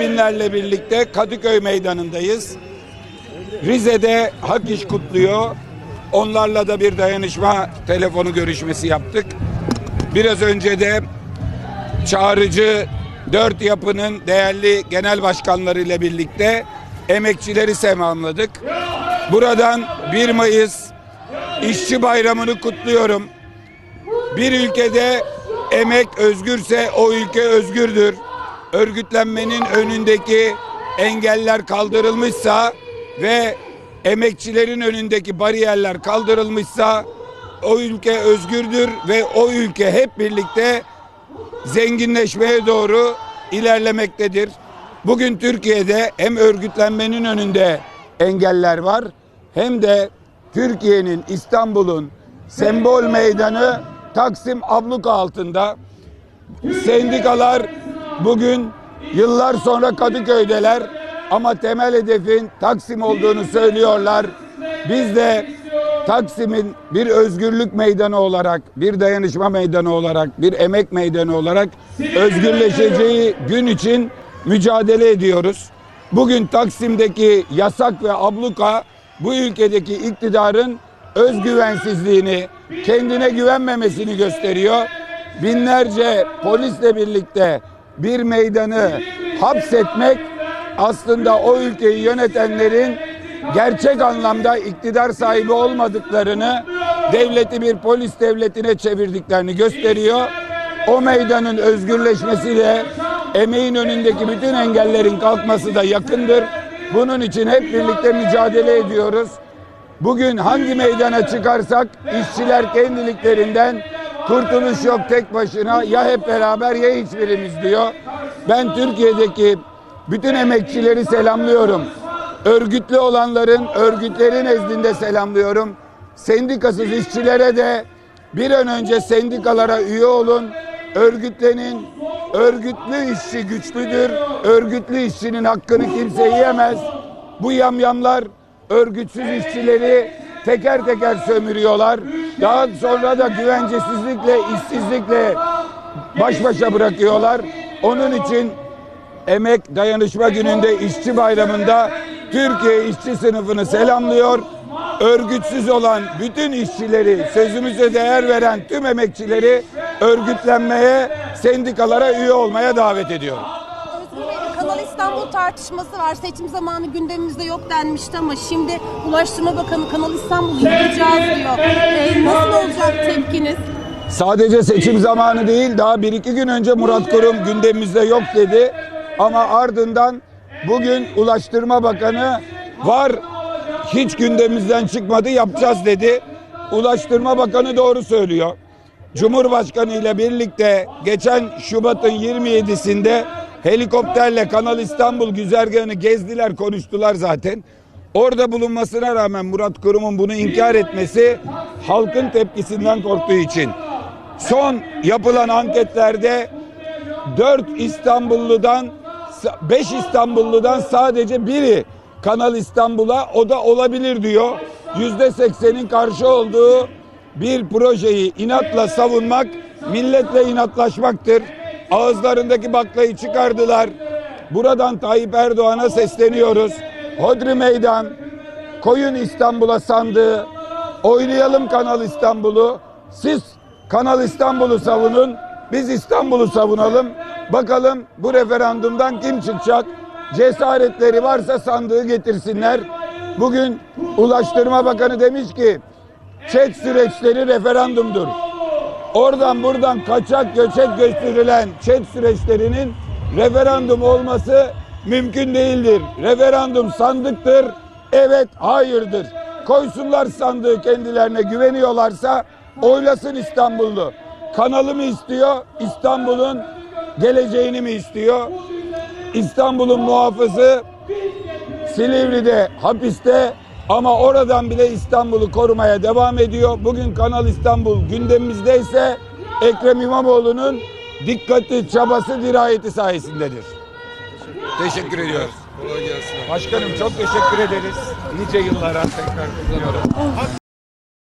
Binlerle birlikte Kadıköy Meydanı'ndayız. Rize'de Hak İş kutluyor. Onlarla da bir dayanışma telefonu görüşmesi yaptık. Biraz önce de çağrıcı dört yapının değerli genel başkanlarıyla birlikte emekçileri selamladık. Buradan 1 Mayıs İşçi Bayramı'nı kutluyorum. Bir ülkede emek özgürse o ülke özgürdür. Örgütlenmenin önündeki engeller kaldırılmışsa ve emekçilerin önündeki bariyerler kaldırılmışsa o ülke özgürdür ve o ülke hep birlikte zenginleşmeye doğru ilerlemektedir. Bugün Türkiye'de hem örgütlenmenin önünde engeller var hem de Türkiye'nin İstanbul'un sembol meydanı Taksim abluka altında. Sendikalar bugün yıllar sonra Kadıköy'deler ama temel hedefin Taksim olduğunu söylüyorlar. Biz de Taksim'in bir özgürlük meydanı olarak, bir dayanışma meydanı olarak, bir emek meydanı olarak özgürleşeceği gün için mücadele ediyoruz. Bugün Taksim'deki yasak ve abluka bu ülkedeki iktidarın özgüvensizliğini, kendine güvenmemesini gösteriyor. Binlerce polisle birlikte bir meydanı hapsetmek aslında o ülkeyi yönetenlerin gerçek anlamda iktidar sahibi olmadıklarını, devleti bir polis devletine çevirdiklerini gösteriyor. O meydanın özgürleşmesiyle emeğin önündeki bütün engellerin kalkması da yakındır. Bunun için hep birlikte mücadele ediyoruz. Bugün hangi meydana çıkarsak işçiler kendiliklerinden kurtuluş yok tek başına ya hep beraber ya hiçbirimiz diyor. Ben Türkiye'deki bütün emekçileri selamlıyorum. Örgütlü olanların örgütlerin nezdinde selamlıyorum. Sendikasız işçilere de bir an önce sendikalara üye olun. Örgütlenin. Örgütlü işçi güçlüdür. Örgütlü işçinin hakkını kimse yiyemez. Bu yamyamlar örgütsüz işçileri teker teker sömürüyorlar. Daha sonra da güvencesizlikle, işsizlikle baş başa bırakıyorlar. Onun için Emek Dayanışma Günü'nde İşçi Bayramı'nda Türkiye işçi sınıfını selamlıyor. Örgütsüz olan bütün işçileri, sözümüze değer veren tüm emekçileri örgütlenmeye, sendikalara üye olmaya davet ediyor. Kanal İstanbul tartışması var. Seçim zamanı gündemimizde yok denmişti ama şimdi Ulaştırma Bakanı Kanal İstanbul'u yapacağız diyor. Ee, nasıl olacak tepkiniz? Sadece seçim zamanı değil, daha bir iki gün önce Murat Kurum gündemimizde yok dedi. Ama ardından bugün Ulaştırma Bakanı var, hiç gündemimizden çıkmadı, yapacağız dedi. Ulaştırma Bakanı doğru söylüyor. Cumhurbaşkanı ile birlikte geçen Şubat'ın 27'sinde helikopterle Kanal İstanbul güzergahını gezdiler, konuştular zaten. Orada bulunmasına rağmen Murat Kurum'un bunu inkar etmesi halkın tepkisinden korktuğu için. Son yapılan anketlerde 4 İstanbulludan 5 İstanbulludan sadece biri Kanal İstanbul'a o da olabilir diyor. Yüzde seksenin karşı olduğu bir projeyi inatla savunmak milletle inatlaşmaktır. Ağızlarındaki baklayı çıkardılar. Buradan Tayyip Erdoğan'a sesleniyoruz. Hodri Meydan, koyun İstanbul'a sandığı, oynayalım Kanal İstanbul'u. Siz Kanal İstanbul'u savunun, biz İstanbul'u savunalım. Bakalım bu referandumdan kim çıkacak? Cesaretleri varsa sandığı getirsinler. Bugün Ulaştırma Bakanı demiş ki çet süreçleri referandumdur. Oradan buradan kaçak göçek gösterilen çet süreçlerinin referandum olması mümkün değildir. Referandum sandıktır. Evet, hayırdır. Koysunlar sandığı kendilerine güveniyorlarsa oylasın İstanbullu. Kanalı mı istiyor? İstanbul'un geleceğini mi istiyor? İstanbul'un muhafızı Silivri'de hapiste ama oradan bile İstanbul'u korumaya devam ediyor. Bugün Kanal İstanbul gündemimizdeyse Ekrem İmamoğlu'nun dikkati, çabası, dirayeti sayesindedir. Teşekkür ediyoruz. Kolay gelsin. Başkanım çok teşekkür ederiz. Nice yıllara tekrar kutluyorum.